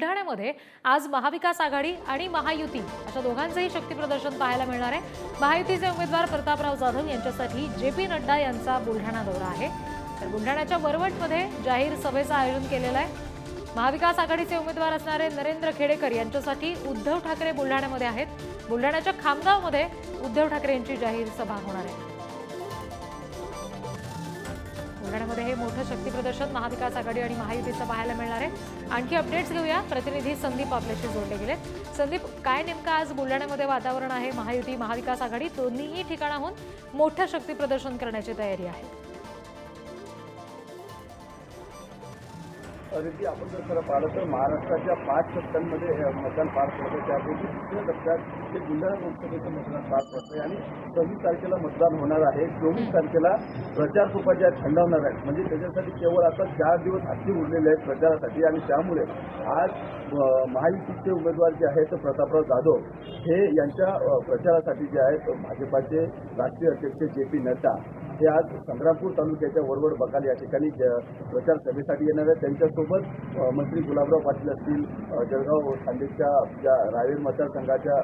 बुलढाण्यामध्ये आज महाविकास आघाडी आणि महायुती अशा दोघांचंही शक्तीप्रदर्शन पाहायला मिळणार आहे. महायुतीचे उमेदवार प्रतापराव जाधव यांच्यासाठी जे पी नड्डा यांचा बुलढाणा दौरा आहे. तर बुलढाण्याच्या वरवटमध्ये जाहीर सभेचं आयोजन केलेलं आहे. महाविकास आघाडीचे उमेदवार असणारे नरेंद्र खेडेकर यांच्यासाठी उद्धव ठाकरे बुलढाण्यामध्ये आहेत. बुलढाण्याच्या खामगावमध्ये उद्धव ठाकरे यांची जाहीर सभा होणार आहे. बुलढाण्यामध्ये हे मोठं शक्ती प्रदर्शन महाविकास आघाडी आणि महायुतीचं पाहायला मिळणार आहे. आणखी अपडेट्स घेऊया. प्रतिनिधी संदीप आपल्याशी जोडले गेले संदीप काय नेमकं आज बुलढाण्यामध्ये वातावरण आहे? महायुती महाविकास आघाडी दोन्हीही ठिकाणाहून मोठं शक्ती प्रदर्शन करण्याची तयारी आहे. अगदी आपण जर खरं पाहिलं तर महाराष्ट्राच्या पाच टप्प्यांमध्ये मतदान पार पडतं. त्यापैकी दुसऱ्या टप्प्यात ते बुलढाणा लोकसभेचं मतदान पार पडतंय आणि सव्वीस तारखेला मतदान होणार आहे. चोवीस तारखेला प्रचार खूपच ज्या थंडावणार आहेत म्हणजे त्याच्यासाठी केवळ आता चार दिवस अगदी उरलेले आहेत प्रचारासाठी आणि त्यामुळे आज महायुतीचे उमेदवार जे आहेत प्रतापराव जाधव हे यांच्या प्रचारासाठी जे आहेत भाजपाचे राष्ट्रीय अध्यक्ष जे पी नड्डा हे आज संग्रामपूर तालुक्याच्या वरवड बकाल या ठिकाणी प्रचार सभेसाठी येणार आहेत. त्यांच्यासोबत मंत्री गुलाबराव पाटील असतील जळगाव खांदेच्या ज्या रावेर मतदारसंघाच्या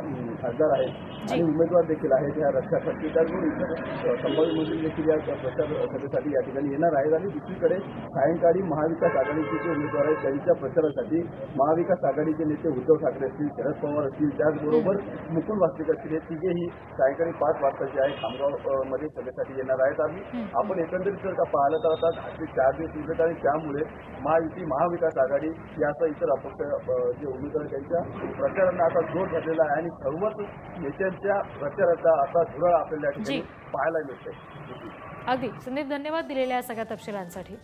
खासदार आहेत आणि उमेदवार देखील आहेत या रक्षासाठी त्याचबरोबर इतर संभाजी मंत्री देखील या प्रचार सभेसाठी या ठिकाणी येणार आहेत आणि दुसरीकडे सायंकाळी महाविकास आघाडीचे जे उमेदवार आहेत त्यांच्या प्रचारासाठी महाविकास आघाडीचे नेते उद्धव ठाकरे असतील शरद पवार असतील त्याचबरोबर मुकुल वासनिक असतील हे तिघेही सायंकाळी पाच वाजता जे आहे. खामगाव अ, मध्ये सभेसाठी येणार आहेत. आणि आपण एकंदरीत जर का पाहिलं तर आता अगदी चार दिवस उरलेत आणि त्यामुळे महायुती महाविकास आघाडी याचा इतर अपक्ष जे उमेदवार त्यांच्या प्रचारांना आता जोर धरलेला आहे आणि सर्वच नेत्यांच्या प्रचाराचा आता धुरळ आपल्याला ठिकाणी. पाहायला मिळते अगदी. संदीप धन्यवाद दिलेल्या सगळ्या तपशिलांसाठी.